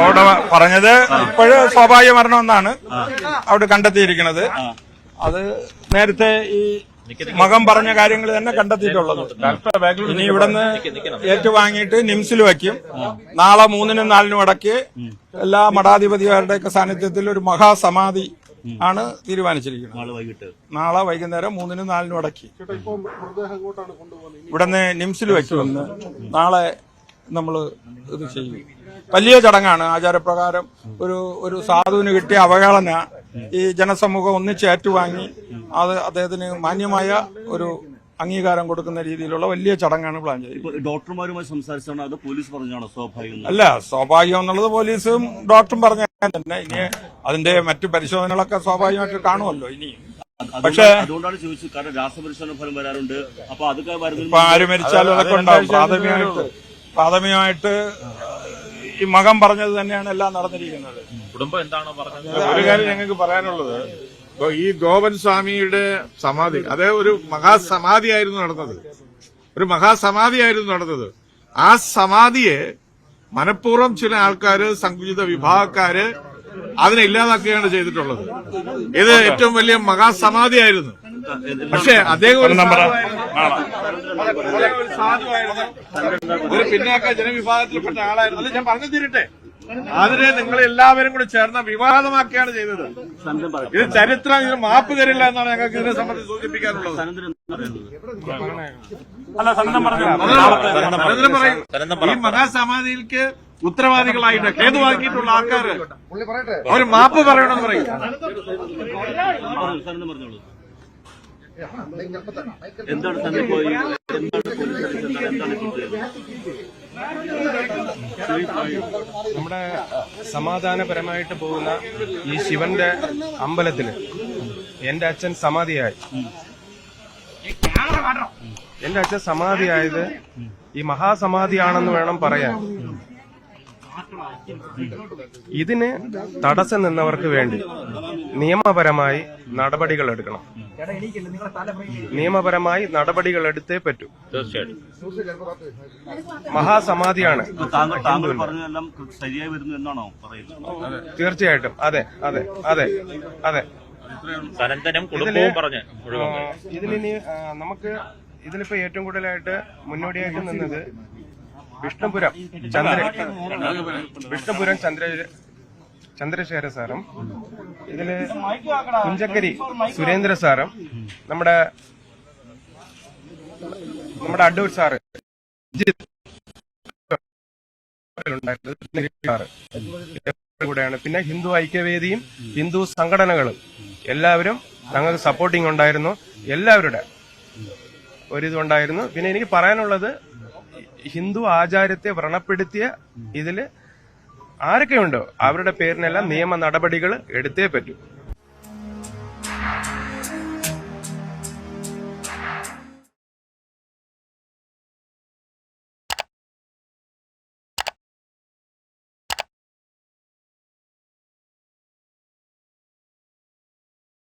അവിടെ പറഞ്ഞത് ഇപ്പോഴ് സ്വാഭാവിക മരണം എന്നാണ് അവിടെ കണ്ടെത്തിയിരിക്കുന്നത്. അത് നേരത്തെ ഈ മകം പറഞ്ഞ കാര്യങ്ങൾ തന്നെ കണ്ടെത്തിയിട്ടുള്ളത്. ഇനി ഇവിടുന്ന് ഏറ്റുവാങ്ങിയിട്ട് നിംസിൽ വയ്ക്കും. നാളെ മൂന്നിനും നാലിനും ഇടയ്ക്ക് എല്ലാ മഠാധിപതിമാരുടെയൊക്കെ സാന്നിധ്യത്തിൽ ഒരു മഹാസമാധി ആണ് തീരുമാനിച്ചിരിക്കുന്നത്. നാളെ വൈകിട്ട്. നാളെ വൈകുന്നേരം മൂന്നിനും നാലിനും ഇടയ്ക്ക്. ഇവിടുന്ന് നിംസിൽ വയ്ക്കുമെന്ന് നാളെ നമ്മൾ ഇത് ചെയ്യും. വലിയ ചടങ്ങാണ്. ആചാരപ്രകാരം ഒരു ഒരു സാധുവിന് കിട്ടിയ അവഹേളന ഈ ജനസമൂഹം ഒന്നിച്ച് ഏറ്റുവാങ്ങി അത് അദ്ദേഹത്തിന് മാന്യമായ ഒരു അംഗീകാരം കൊടുക്കുന്ന രീതിയിലുള്ള വലിയ ചടങ്ങാണ് പ്ലാൻ ചെയ്യുന്നത് ഡോക്ടർമാരുമായി സംസാരിച്ചാണ് അത് പോലീസ് പറഞ്ഞാണോ സ്വാഭാവികം? അല്ല സ്വാഭാവികം എന്നുള്ളത് പോലീസും ഡോക്ടറും പറഞ്ഞ തന്നെ. ഇനി അതിന്റെ മറ്റു പരിശോധനകളൊക്കെ സ്വാഭാവികമായിട്ട് കാണുമല്ലോ ഇനി. പക്ഷേ അതുകൊണ്ടാണ് ചോദിച്ചത്. കാരണം രാസപരിശോധന ഫലം വരാറുണ്ട്. അപ്പൊ അതൊക്കെ ആര് മരിച്ചാലും അതൊക്കെ ഉണ്ടാവും. പ്രാഥമികമായിട്ട് പ്രാഥമികമായിട്ട് ഈ മകം പറഞ്ഞത് തന്നെയാണ് എല്ലാം നടന്നിരിക്കുന്നത്. കുടുംബം എന്താണോ പറഞ്ഞത്? ഒരു കാര്യം ഞങ്ങൾക്ക് പറയാനുള്ളത് ഇപ്പൊ ഈ ഗോപൻ സ്വാമിയുടെ സമാധി അതേ ഒരു മഹാസമാധിയായിരുന്നു നടന്നത്. ഒരു മഹാസമാധിയായിരുന്നു നടന്നത്. ആ സമാധിയെ മനഃപൂർവം ചില ആൾക്കാര് സങ്കുചിത വിഭാഗക്കാര് അതിനെ ഇല്ലാതാക്കുകയാണ് ചെയ്തിട്ടുള്ളത്. ഇത് ഏറ്റവും വലിയ മഹാസമാധിയായിരുന്നു. പക്ഷേ അദ്ദേഹം ഒരു സാധുവായിരുന്നു. ഒരു പിന്നാക്ക ജനവിഭാഗത്തിൽപ്പെട്ട ആളായിരുന്നു. അല്ല ഞാൻ പറഞ്ഞു തീരട്ടെ. അതിനെ നിങ്ങൾ എല്ലാവരും കൂടി ചേർന്ന വിവാദമാക്കിയാണ് ചെയ്തത്. ഇത് ചരിത്രം ഇതിന് മാപ്പ് തരില്ല എന്നാണ് ഞങ്ങൾക്ക് ഇതിനെ സംബന്ധിച്ച് സൂചിപ്പിക്കാനുള്ളത്. ഈ മഹാസമാധിയിലേക്ക് ഉത്തരവാദികളായിട്ട് കേതുവാക്കിയിട്ടുള്ള ആൾക്കാർ അവർ മാപ്പ് പറയണമെന്ന് പറയും. എന്താണ് തന്നെ പോയി? എന്താണ് നമ്മുടെ സമാധാനപരമായിട്ട് പോകുന്ന ഈ ശിവന്റെ അമ്പലത്തിൽ എന്റെ അച്ഛൻ സമാധിയായി. എന്റെ അച്ഛൻ സമാധിയായത് ഈ മഹാസമാധിയാണെന്ന് വേണം പറയാൻ. ഇതിന് തടസ്സം നിന്നവർക്ക് വേണ്ടി നിയമപരമായി നടപടികൾ എടുക്കണം. നിയമപരമായി നടപടികൾ എടുത്തേ പറ്റൂ. തീർച്ചയായിട്ടും മഹാസമാധിയാണ് തീർച്ചയായിട്ടും. അതെ അതെ അതെ അതെ. കുടുംബവും പറഞ്ഞ് ഇതിലിനി നമുക്ക് ഇതിലിപ്പോ ഏറ്റവും കൂടുതലായിട്ട് മുന്നോടിയായിട്ട് നിന്നത് വിഷ്ണുപുരം ചന്ദ്ര വിഷ്ണുപുരം ചന്ദ്ര ചന്ദ്രശേഖര സാറും ഇതിൽ കുഞ്ചക്കരി സുരേന്ദ്ര സാറും നമ്മുടെ നമ്മുടെ അടൂർ സാറ്. കൂടെയാണ്. പിന്നെ ഹിന്ദു ഐക്യവേദിയും ഹിന്ദു സംഘടനകളും എല്ലാവരും ഞങ്ങൾക്ക് സപ്പോർട്ടിങ് ഉണ്ടായിരുന്നു. എല്ലാവരുടെ ഒരിതുണ്ടായിരുന്നു പിന്നെ എനിക്ക് പറയാനുള്ളത് ഹിന്ദു ആചാരത്തെ വ്രണപ്പെടുത്തിയ ഇതിൽ ആരൊക്കെയുണ്ടോ? അവരുടെ പേരിനെല്ലാം നിയമ നടപടികൾ എടുത്തേ പറ്റൂ.